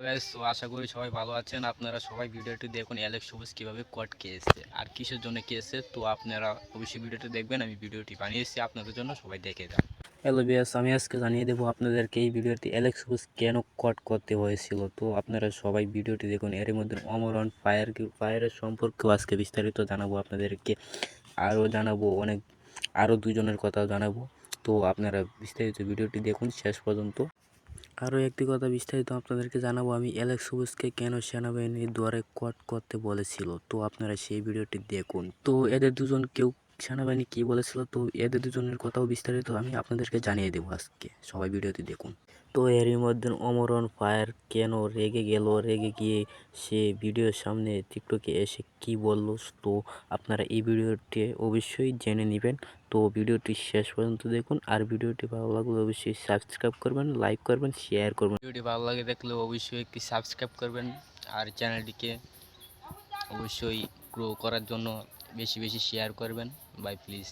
তো আশা করি সবাই ভালো আছেন। আপনারা সবাই ভিডিওটি দেখুন অ্যালেক্স সবুজ কীভাবে কট খেয়েছে আর কিসের জন্য খেয়েছে, তো আপনারা অবশ্যই ভিডিওটি দেখবেন। আমি ভিডিওটি বানিয়েছি, আপনাদের জন্য সবাই দেখে যান। হ্যালো বিয়াস আমি আজকে জানিয়ে দেবো আপনাদেরকে এই ভিডিওটি অ্যালেক্স সবুজ কেন কট করতে হয়েছিল। তো আপনারা সবাই ভিডিওটি দেখুন এর মধ্যে অমরন ফায়ার ফায়ারের সম্পর্কেও আজকে বিস্তারিত জানাব আপনাদেরকে। আরও জানাব অনেক, আরও দুজনের কথাও জানাব। তো আপনারা বিস্তারিত ভিডিওটি দেখুন, শেষ পর্যন্ত। আরও একটি কথা বিস্তারিত আপনাদেরকে জানাব, আমি অ্যালেক্স সবুজকে কেন সেনাবাহিনীর দ্বারে কট করতে বলেছিল? তো আপনারা সেই ভিডিওটি দেখুন। তো এদের দুজন কেউ সেনাবাহিনী কী বলেছিল তো এদের দুজনের কথাও বিস্তারিত আমি আপনাদেরকে জানিয়ে দেবো আজকে। সবাই ভিডিওটি দেখুন। তো এরই মধ্যে অমরন ফায়ার কেন রেগে গেল? রেগে গিয়ে সে ভিডিওর সামনে টিকটকে এসে কি বলল? তো আপনারা এই ভিডিওটি অবশ্যই জেনে নেবেন। তো ভিডিওটি শেষ পর্যন্ত দেখুন। আর ভিডিওটি ভালো লাগলে অবশ্যই সাবস্ক্রাইব করবেন লাইক করবেন শেয়ার করবেন। ভিডিওটি ভালো লাগে দেখলে অবশ্যই একটি সাবস্ক্রাইব করবেন। আর চ্যানেলটিকে অবশ্যই গ্রো করার জন্য বেশি বেশি শেয়ার করবেন। By please